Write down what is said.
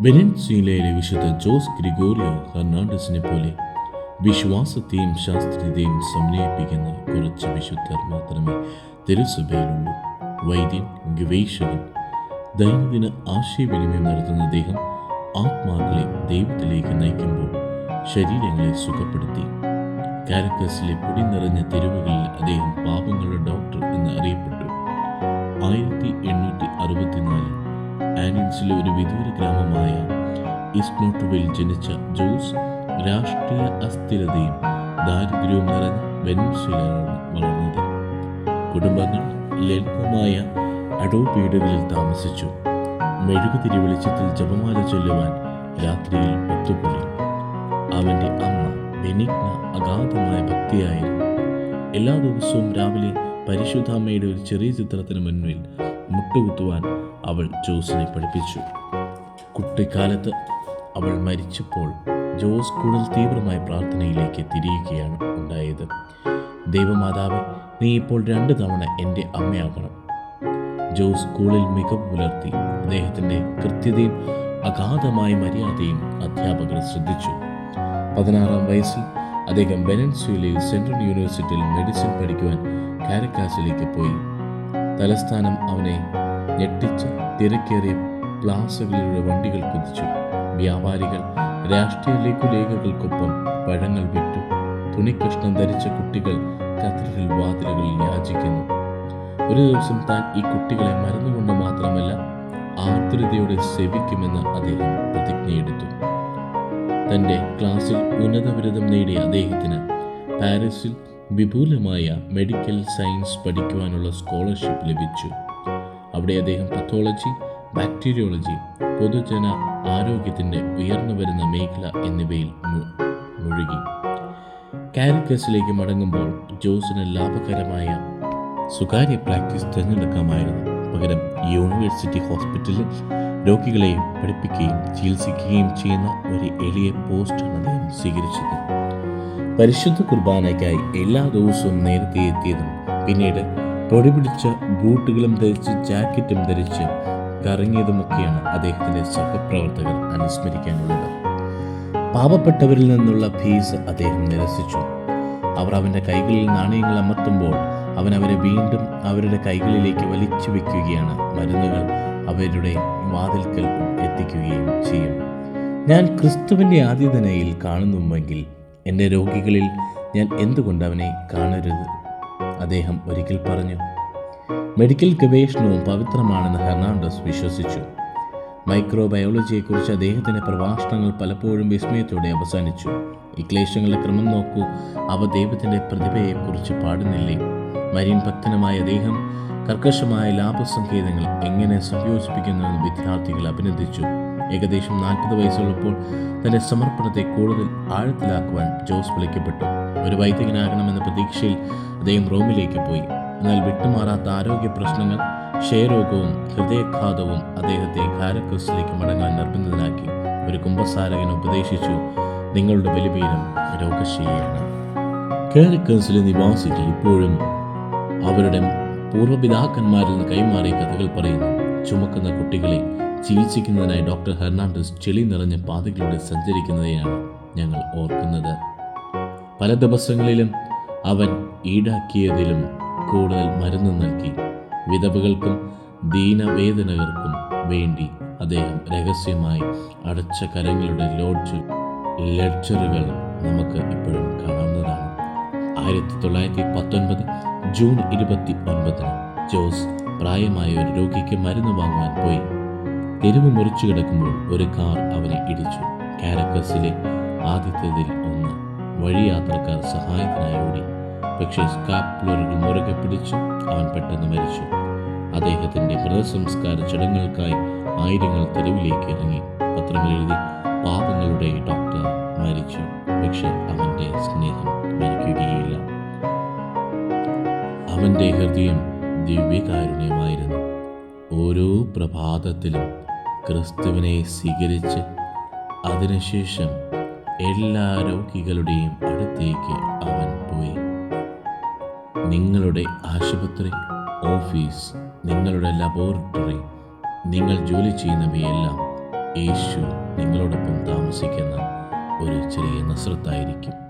വെനൻസ്വീലയിലെ വിശുദ്ധ ജോസ് ഗ്രിഗോറിയോ ഹെർണാണ്ടസിനെ പോലെ വിശ്വാസത്തെയും ശാസ്ത്രീയതയും സമന്വയിപ്പിക്കുന്ന കുറച്ച് വിശുദ്ധർ മാത്രമേ തിരുസഭയിലുള്ളൂ. വൈദ്യൻ ഗവേഷകൻ ദൈനംദിന ആശയവിനിമയം നടത്തുന്ന അദ്ദേഹം ആത്മാക്കളെ ദൈവത്തിലേക്ക് നയിക്കുമ്പോൾ ശരീരങ്ങളെ സുഖപ്പെടുത്തി. കാരക്കസിലെ പൊടി നിറഞ്ഞ തെരുവുകളിൽ അദ്ദേഹം പാപങ്ങളുടെ ഡോക്ടർ എന്ന് അറിയപ്പെട്ടു. ആയിരത്തി എണ്ണൂറ്റി അറുപത്തിനാലിൽ ആനിൻസിലെ ഒരു വിദൂര ഗ്രാമമായ ഇസ്നോട്ടുവിൽ ജനിച്ച ജോസ് രാഷ്ട്രീയ അസ്ഥിരതയും ദാരിദ്ര്യവും നിറഞ്ഞ വെനസ്വലയാണ് വളർന്നത്. കുടുംബങ്ങൾ ലളിതമായ അടോപീടുകളിൽ താമസിച്ചു. മെഴുകുതിരി വെളിച്ചത്തിൽ ജപമാല ചൊല്ലുവാൻ രാത്രിയിൽ ഒത്തുകൂടി അവന്റെ അമ്മ ബെനിഗ്ന അഗാധമായ ഭക്തിയായിരുന്നു. എല്ലാ ദിവസവും രാവിലെ പരിശുദ്ധാമ്മയുടെ ഒരു ചെറിയ ചിത്രത്തിന് മുന്നിൽ മുട്ടുകുത്തുവാൻ അവൾ ജോസിനെ പഠിപ്പിച്ചു. കുട്ടിക്കാലത്ത് അവൾ മരിച്ചപ്പോൾ ജോസ് കൂടുതൽ തീവ്രമായ പ്രാർത്ഥനയിലേക്ക് തിരിയുകയാണ് ഉണ്ടായത്. ദൈവമാതാവ് നീ ഇപ്പോൾ രണ്ട് തവണ എന്റെ അമ്മയാകണം. ജോസ് സ്കൂളിൽ മികവ് പുലർത്തി അദ്ദേഹത്തിന്റെ കൃത്യതയും അഗാധമായ മര്യാദയും അധ്യാപകർ ശ്രദ്ധിച്ചു. പതിനാറാം വയസ്സിൽ അദ്ദേഹം വെനൻസ്വേലയിൽ സെൻട്രൽ യൂണിവേഴ്സിറ്റിയിൽ മെഡിസിൻ പഠിക്കുവാൻ കാരക്കാസിലേക്ക് പോയി. തലസ്ഥാനം അവനെ ഞെട്ടിച്ച തിരക്കേറിയ പ്ലാസകളിലൂടെ വണ്ടികൾ കുതിച്ചു. വ്യാപാരികൾ രാഷ്ട്രീയ ലഘുലേഖകൾക്കൊപ്പം പഴങ്ങൾ വിറ്റു. തുണിക്കഷ്ണം ധരിച്ച കുട്ടികൾ കത്തീഡ്രൽ വാതിലുകളിൽ യാചിക്കുന്നു. ഒരു ദിവസം താൻ ഈ കുട്ടികളെ മരുന്നുകൊണ്ട് മാത്രമല്ല ആർദ്രതയോടെ സേവിക്കുമെന്ന് അദ്ദേഹം പ്രതിജ്ഞയെടുത്തു. തന്റെ ക്ലാസ്സിൽ ഉന്നത ബിരുദം നേടിയ അദ്ദേഹത്തിന് പാരീസിൽ വിപുലമായ മെഡിക്കൽ സയൻസ് പഠിക്കുവാനുള്ള സ്കോളർഷിപ്പ് ലഭിച്ചു. അവിടെ അദ്ദേഹം പത്തോളജി ബാക്ടീരിയോളജി പൊതുജന ആരോഗ്യത്തിന്റെ ഉയർന്നു വരുന്ന മേഖല എന്നിവയിൽ മുഴുകി. കാരിക്കസിലേക്ക് മടങ്ങുമ്പോൾ ജോസിന് ലാഭകരമായ സ്വകാര്യ പ്രാക്ടീസ് തിരഞ്ഞെടുക്കാമായിരുന്നു. പകരം യൂണിവേഴ്സിറ്റി ഹോസ്പിറ്റലിൽ രോഗികളെ പഠിപ്പിക്കുകയും ചികിത്സിക്കുകയും ചെയ്യുന്ന ഒരു എളിയ പോസ്റ്റാണ് അദ്ദേഹം സ്വീകരിച്ചത്. പരിശുദ്ധ കുർബാനയ്ക്കായി എല്ലാ ദിവസവും നേരത്തെ എത്തിയതും പിന്നീട് പൊടി പിടിച്ച ബൂട്ടുകളും ധരിച്ച് ജാക്കറ്റും ധരിച്ച് കറങ്ങിയതുമൊക്കെയാണ് അദ്ദേഹത്തിന്റെ സഹപ്രവർത്തകർ അനുസ്മരിക്കാനുള്ളത്. പാവപ്പെട്ടവരിൽ നിന്നുള്ള ഫീസ് അദ്ദേഹം നിരസിച്ചു. അവർ അവന്റെ കൈകളിൽ നാണയങ്ങൾ അമർത്തുമ്പോൾ അവൻ അവരെ വീണ്ടും അവരുടെ കൈകളിലേക്ക് വലിച്ചു വെക്കുകയാണ്. മരുന്നുകൾ അവരുടെ വാതിൽക്കൽ എത്തിക്കുകയും ചെയ്യും. ഞാൻ ക്രിസ്തുവിന്റെ ആദ്യതനയിൽ കാണുന്നുവെങ്കിൽ എന്റെ രോഗികളിൽ ഞാൻ എന്തുകൊണ്ട് അവനെ കാണരുത്? അദ്ദേഹം ഒരിക്കൽ പറഞ്ഞു മെഡിക്കൽ ഗവേഷണവും പവിത്രമാണെന്ന് ഹെർണാണ്ടസ് വിശ്വസിച്ചു. മൈക്രോബയോളജിയെക്കുറിച്ച് അദ്ദേഹത്തിന്റെ പ്രഭാഷണങ്ങൾ പലപ്പോഴും വിസ്മയത്തോടെ അവസാനിച്ചു. ഈ ക്ലേശങ്ങളുടെ ക്രമം നോക്കൂ അവ ദൈവത്തിന്റെ പ്രതിഭയെക്കുറിച്ച് പാടുന്നില്ലേ? മരീൻ ഭക്തനുമായ അദ്ദേഹം കർക്കശമായ ലാഭസങ്കേതങ്ങൾ എങ്ങനെ സംയോജിപ്പിക്കുന്നുവെന്ന് വിദ്യാർത്ഥികൾ അഭിനന്ദിച്ചു. ഏകദേശം നാൽപ്പത് വയസ്സുള്ളപ്പോൾ തന്റെ സമർപ്പണത്തെ കൂടുതൽ ആഴത്തിലാക്കുവാൻ ജോസ് വിളിക്കപ്പെട്ടു. ഒരു വൈദികനാകണമെന്ന പ്രതീക്ഷയിൽ അദ്ദേഹം റോമിലേക്ക് പോയി. എന്നാൽ വിട്ടുമാറാത്ത ആരോഗ്യ പ്രശ്നങ്ങൾ ക്ഷയരോഗവും ഹൃദയഘാതവും അദ്ദേഹത്തെ കാരക്കസിലേക്ക് മടങ്ങാൻ നിർബന്ധിതനാക്കി. ഒരു കുംഭസാരകൻ ഉപദേശിച്ചു നിങ്ങളുടെ ബലിപീഠം രോഗശയ്യയാണ്. കാരക്കസിലെ നിവാസികൾ ഇപ്പോഴും അവരുടെ പൂർവപിതാക്കന്മാരിൽ നിന്ന് കൈമാറിയ കഥകൾ പറയുന്നു. ചുമക്കുന്ന കുട്ടികളെ ചികിത്സിക്കുന്നതിനായി ഡോക്ടർ ഹെർണാണ്ടസ് ചെളി നിറഞ്ഞ പാതകളിലൂടെ സഞ്ചരിക്കുന്നതിനാണ് ഞങ്ങൾ ഓർക്കുന്നത്. പല ദിവസങ്ങളിലും അവൻ ഈടാക്കിയതിലും കൂടുതൽ മരുന്ന് നൽകി. വിധവകൾക്കും ദീനവേദനകർക്കും വേണ്ടി അദ്ദേഹം രഹസ്യമായി അടച്ച കരങ്ങളുടെ ലോഡ്ജ് ലെഡ്ജറുകൾ നമുക്ക് ഇപ്പോഴും കാണാവുന്നതാണ്. ആയിരത്തി തൊള്ളായിരത്തി പത്തൊൻപത് ജൂൺ ഇരുപത്തി ഒൻപതിന് ജോസ് പ്രായമായ ഒരു രോഗിക്ക് മരുന്ന് വാങ്ങുവാൻ പോയി. തെരുവ് മുറിച്ചു കിടക്കുമ്പോൾ ഒരു കാർ അവനെ ഇടിച്ചു. കാരക്കസിലെ ആദ്യത്തേതിൽ ഒന്ന് വഴിയാത്രക്കാർ സഹായത്തിനായി ഓടി. പക്ഷേ സ്കാപ്പുലറുകൾ മുറുകെ പിടിച്ചു. അവൻ പെട്ടെന്ന് മരിച്ചു. അദ്ദേഹത്തിന്റെ മൃതസംസ്കാര ചടങ്ങുകൾക്കായി ആയിരങ്ങൾ തെരുവിലേക്ക് ഇറങ്ങി. പത്രങ്ങൾ എഴുതി പാപങ്ങളുടെ ഡോക്ടർ മരിച്ചു. പക്ഷെ അവന്റെ സ്നേഹം മരിക്കുകയില്ല. അവന്റെ ഹൃദയം ദിവ്യകാരുണ്യമായിരുന്നു. ഓരോ പ്രഭാതത്തിലും ക്രിസ്തുവിനെ സ്വീകരിച്ച് അതിനുശേഷം എല്ലാ രോഗികളുടെയും അടുത്തേക്ക് അവൻ പോയി. നിങ്ങളുടെ ആശുപത്രി ഓഫീസ് നിങ്ങളുടെ ലബോറട്ടറി നിങ്ങൾ ജോലി ചെയ്യുന്നവയെല്ലാം യേശു നിങ്ങളോടൊപ്പം താമസിക്കുന്ന ഒരു ചെറിയ നസ്രത്തായിരിക്കും.